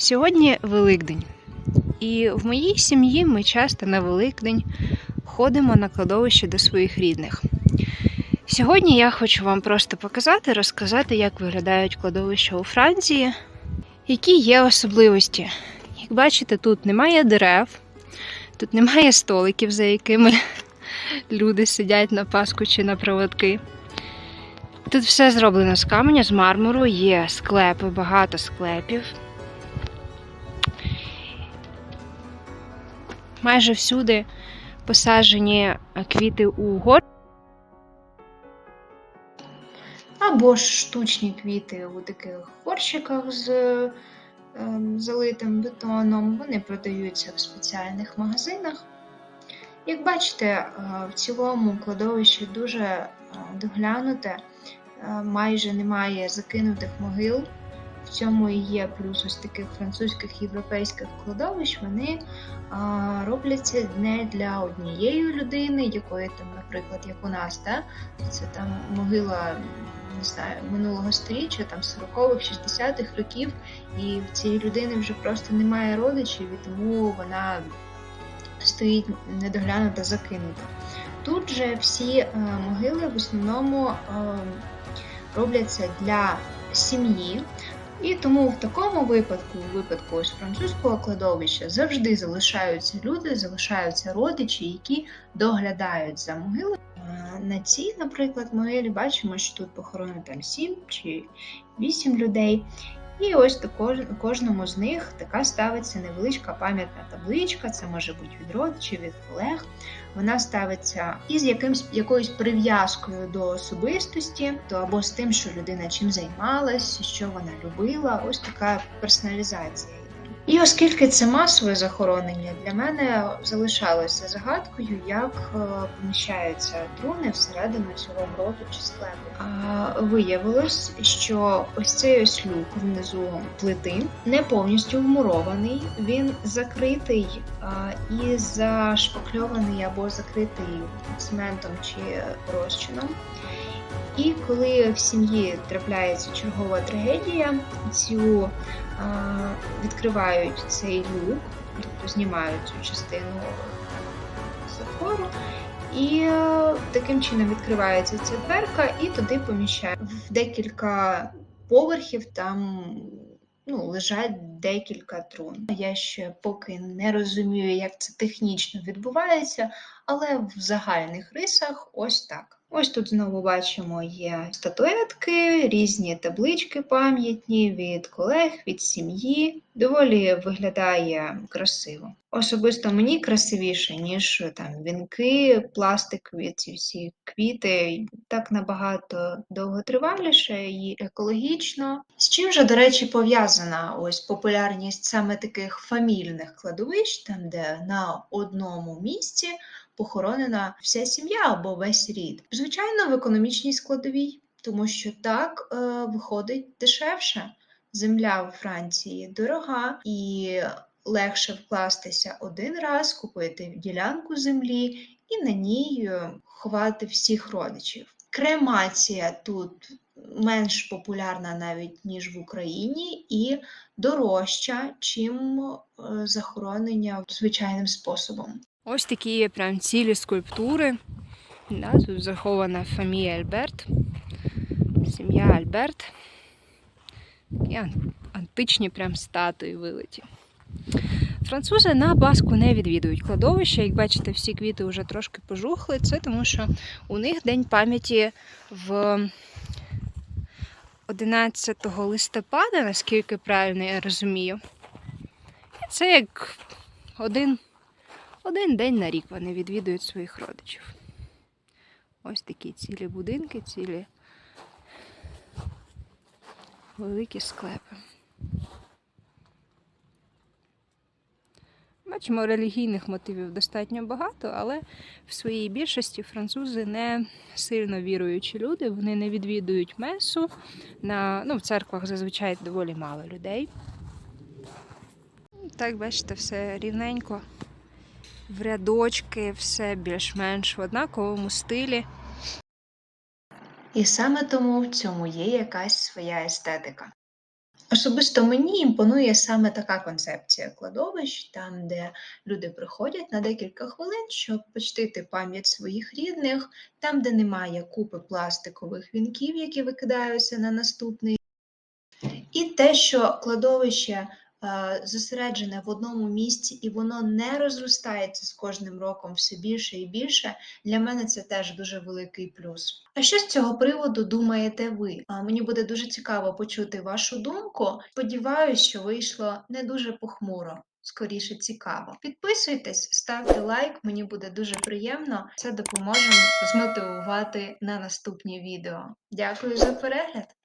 Сьогодні Великдень, і в моїй сім'ї ми часто на Великдень ходимо на кладовище до своїх рідних. Сьогодні я хочу вам просто показати, розказати, як виглядають кладовища у Франції, які є особливості. Як бачите, тут немає дерев, тут немає столиків, за якими люди сидять на паску чи на проводки. Тут все зроблено з каменя, з мармуру, є склепи, багато склепів. Майже всюди посаджені е, квіти у гор. Або ж штучні квіти у таких горщиках з е, залитим бетоном. Вони продаються в спеціальних магазинах. Як бачите, е, в цілому кладовище дуже е, доглянуте, майже немає закинутих могил. В цьому і є плюс ось таких французьких європейських кладовищ. Вони а, робляться не для однієї людини, якої там, наприклад, як у нас, да? це там могила не знаю, минулого століття, там 40-х, 60-х років, і в цієї людини вже просто немає родичів, і тому вона стоїть недоглянута, закинута. Тут же всі е, могили в основному е, робляться для сім'ї. І тому в такому випадку, у випадку ось французького кладовища, завжди залишаються люди, залишаються родичі, які доглядають за могилою. На цій, наприклад, могилі бачимо, що тут похоронено там 7 чи 8 людей. І ось кожному з них така ставиться невеличка пам'ятна табличка, це може бути від родичів, від колег. Вона ставиться із якимсь якоюсь прив'язкою до особистості, то або з тим, що людина чим займалась, що вона любила. Ось така персоналізація. І оскільки це масове захоронення, для мене залишалося загадкою, як е, поміщаються труни всередину цього гробу чи склепу. Виявилось, що ось цей ось люк внизу плити не повністю вмурований, він закритий і зашпакльований або закритий цементом чи розчином. І коли в сім'ї трапляється чергова трагедія, цю а, відкривають цей люк, тобто знімають цю частину затвору, і е, таким чином відкривається ця дверка, і туди поміщають в декілька поверхів там. Ну, лежать декілька трун. Я ще поки не розумію, як це технічно відбувається, але в загальних рисах ось так. Ось тут знову бачимо є статуетки, різні таблички пам'ятні від колег, від сім'ї. Доволі виглядає красиво. Особисто мені красивіше, ніж там вінки, пластикові ці всі квіти. Так набагато довготриваліше і екологічно. З чим же, до речі, пов'язана ось популярність саме таких фамільних кладовищ, там де на одному місці похоронена вся сім'я або весь рід. Звичайно, в економічній складовій, тому що так е, виходить дешевше. Земля у Франції дорога і легше вкластися один раз, купити ділянку землі і на ній е, ховати всіх родичів. Кремація тут менш популярна навіть ніж в Україні, і дорожча, чим е, захоронення звичайним способом. Ось такі є прям цілі скульптури. Да, тут захована фамілія Альберт, сім'я Альберт. Такі античні прям статуї вилиті. Французи на Баску не відвідують кладовища. Як бачите, всі квіти вже трошки пожухли. Це тому, що у них День пам'яті в 11 листопада, наскільки правильно я розумію. І це як один один день на рік вони відвідують своїх родичів. Ось такі цілі будинки, цілі великі склепи. Бачимо, релігійних мотивів достатньо багато, але в своїй більшості французи не сильно віруючі люди. Вони не відвідують месу. На, ну, в церквах зазвичай доволі мало людей. Так, бачите, все рівненько в рядочки, все більш-менш в однаковому стилі. І саме тому в цьому є якась своя естетика. Особисто мені імпонує саме така концепція кладовищ, там, де люди приходять на декілька хвилин, щоб почтити пам'ять своїх рідних, там, де немає купи пластикових вінків, які викидаються на наступний. І те, що кладовище зосереджене в одному місці і воно не розростається з кожним роком все більше і більше, для мене це теж дуже великий плюс. А що з цього приводу думаєте ви? Мені буде дуже цікаво почути вашу думку. Сподіваюсь, що вийшло не дуже похмуро. Скоріше цікаво. Підписуйтесь, ставте лайк, мені буде дуже приємно. Це допоможе змотивувати на наступні відео. Дякую за перегляд!